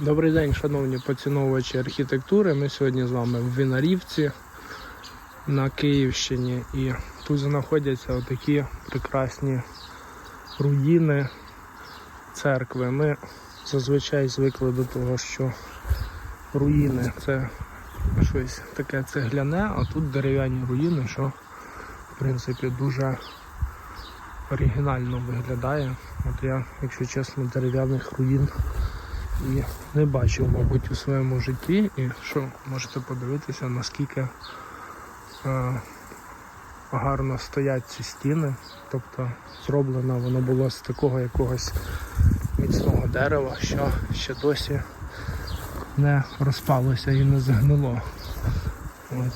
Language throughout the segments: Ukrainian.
Добрий день, шановні поціновувачі архітектури. Ми сьогодні з вами в Винарівці на Київщині. І тут знаходяться отакі прекрасні руїни церкви. Ми зазвичай звикли до того, що руїни це щось таке цегляне, а тут дерев'яні руїни, що в принципі дуже оригінально виглядає. От я, якщо чесно, дерев'яних руїн і не бачив, мабуть, у своєму житті. І що можете подивитися, наскільки е, гарно стоять ці стіни. Тобто зроблено воно було з такого якогось міцного дерева, що ще досі не розпалося і не загнило.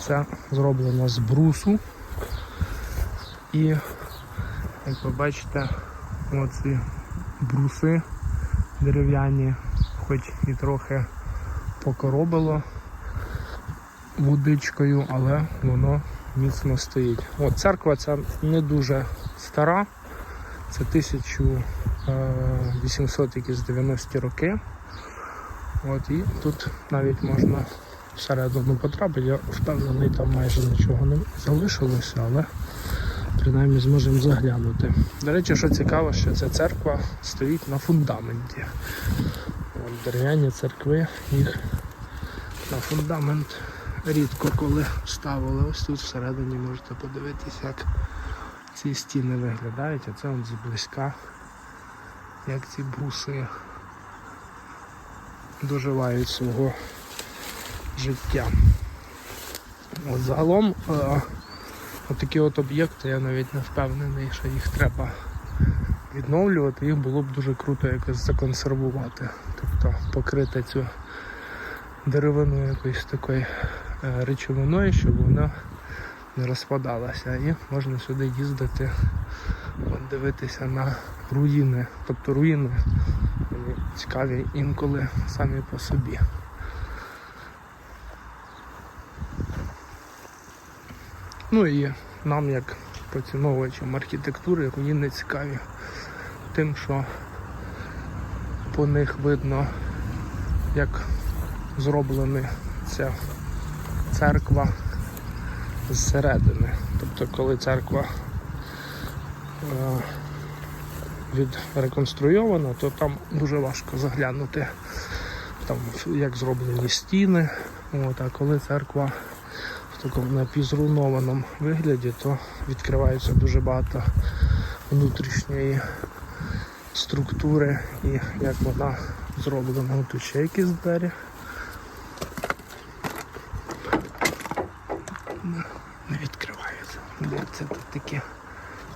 Це зроблено з брусу. І, як ви бачите, оці бруси дерев'яні, хоч і трохи покоробило водичкою, але воно міцно стоїть. От церква ця не дуже стара, це 1890 роки. От і тут навіть можна всередину потрапити. Я впевнений, там майже нічого не залишилося, але принаймні зможемо заглянути. До речі, що цікаво, що ця церква стоїть на фундаменті. Дерев'яні церкви їх на фундамент рідко коли ставили. Ось тут всередині можете подивитися, як ці стіни виглядають, а це от зблизька, як ці бруси доживають свого життя. От загалом е, Отакі от об'єкти, я навіть не впевнений, що їх треба відновлювати, їх було б дуже круто якось законсервувати. Тобто покрити цю деревину якоюсь такою е, речовиною, щоб вона не розпадалася. І можна сюди їздити, дивитися на руїни. Тобто руїни вони цікаві інколи самі по собі. Ну і нам, як поціновувачам архітектури, руїни цікаві тим, що по них видно, як зроблена ця церква зсередини. Тобто, коли церква е, відреконструйована, то там дуже важко заглянути, там, як зроблені стіни. От, а коли церква в такому напівзруйнованому вигляді, то відкривається дуже багато внутрішньої структури і як вона зроблена. Тут ще якісь двері. Не- відкриваються. Дивіться, тут такі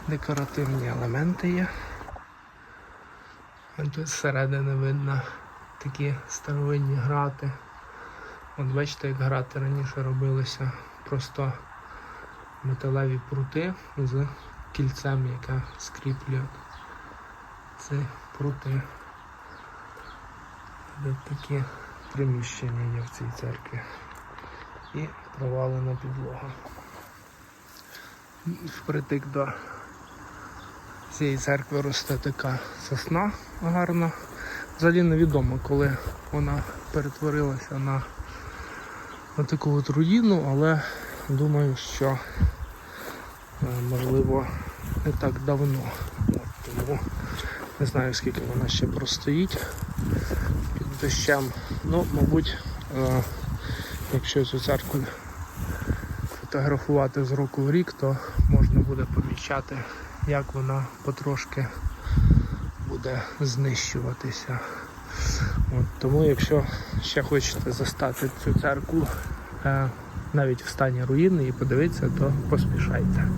декоративні елементи є. Тут зсередини видно такі старовинні грати. От бачите, як грати раніше робилися просто металеві прути з кільцем, яке скріплює ці прути. Де такі приміщення є в цій церкві. І провалена підлога. І Впритик до цієї церкви росте така сосна гарна. Взагалі невідомо, коли вона перетворилася на на таку от руїну, але думаю, що е, можливо не так давно. От, тому не знаю скільки вона ще простоїть під дощем. Ну, мабуть, е, якщо цю церкву фотографувати з року в рік, то можна буде помічати, як вона потрошки буде знищуватися. От, тому якщо ще хочете застати цю церкву е, навіть в стані руїни і подивитися, то поспішайте.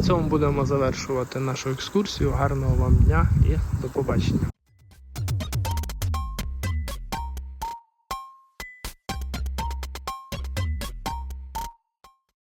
На цьому будемо завершувати нашу екскурсію. Гарного вам дня і до побачення.